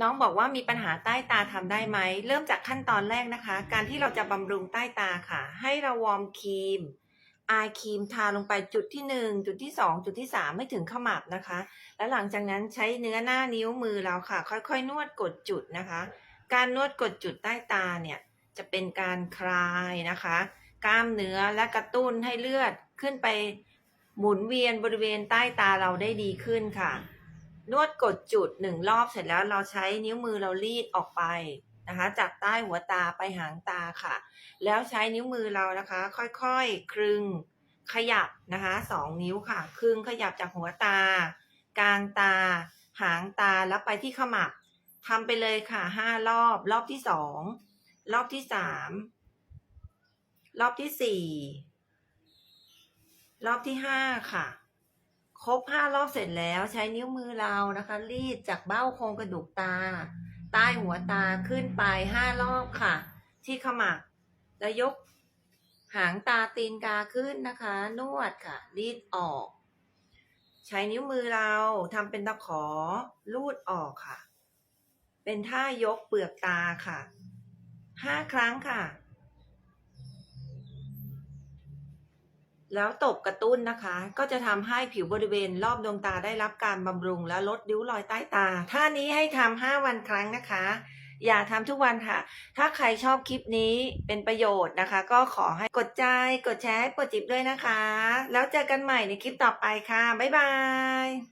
น้องบอกว่ามีปัญหาใต้ตาทำได้ไหม เริ่มจากขั้นตอนแรกนะคะ การที่เราจะบำรุงใต้ตาค่ะ ให้เราวอร์มครีมอายครีมทาลงไปจุดที่หนึ่งจุดที่สองจุดที่สามไม่ถึงขมับนะคะ แล้วหลังจากนั้นใช้เนื้อหน้านิ้วมือเราค่ะ ค่อยๆ นวดกดจุดนะคะ การนวดกดจุดใต้ตาเนี่ยจะเป็นการคลายนะคะ กล้ามเนื้อและกระตุ้นให้เลือดขึ้นไปหมุนเวียนบริเวณใต้ตาเราได้ดีขึ้นค่ะ นวดกดจุดหนึ่งรอบเสร็จแล้วเราใช้นิ้วมือเรารีดออกไปนะคะ จากใต้หัวตาไปหางตาค่ะ แล้วใช้นิ้วมือเรานะคะ ค่อยๆคลึงขยับนะคะสองนิ้วค่ะคลึงขยับจากหัวตา กลางตา หางตาแล้วไปที่ขมับทำไปเลยค่ะห้ารอบ รอบที่สองรอบที่สามรอบที่สี่รอบที่ห้าค่ะ ครบห้ารอบเสร็จแล้วใช้นิ้วมือเรานะคะ รีดจากเบ้าโครงกระดูกตา ใต้หัวตาขึ้นไปห้ารอบค่ะ ที่ขมับแล้วยกหางตาตีนกาขึ้นนะคะ นวดค่ะ รีดออก ใช้นิ้วมือเราทำเป็นตะขอลูดออกค่ะ เป็นท่ายกเปลือกตาค่ะห้าครั้งค่ะ แล้วตบกระตุ้นนะคะ ก็จะทำให้ผิวบริเวณรอบดวงตาได้รับการบำรุงและลดริ้วรอยใต้ตา ท่านี้ให้ทำห้าวันครั้งนะคะ อย่าทำทุกวันค่ะ ถ้าใครชอบคลิปนี้เป็นประโยชน์นะคะ ก็ขอให้กดใจ กดแชร์ให้ปดจิบด้วยนะคะ แล้วเจอกันใหม่ในคลิปต่อไปค่ะ บ๊ายบาย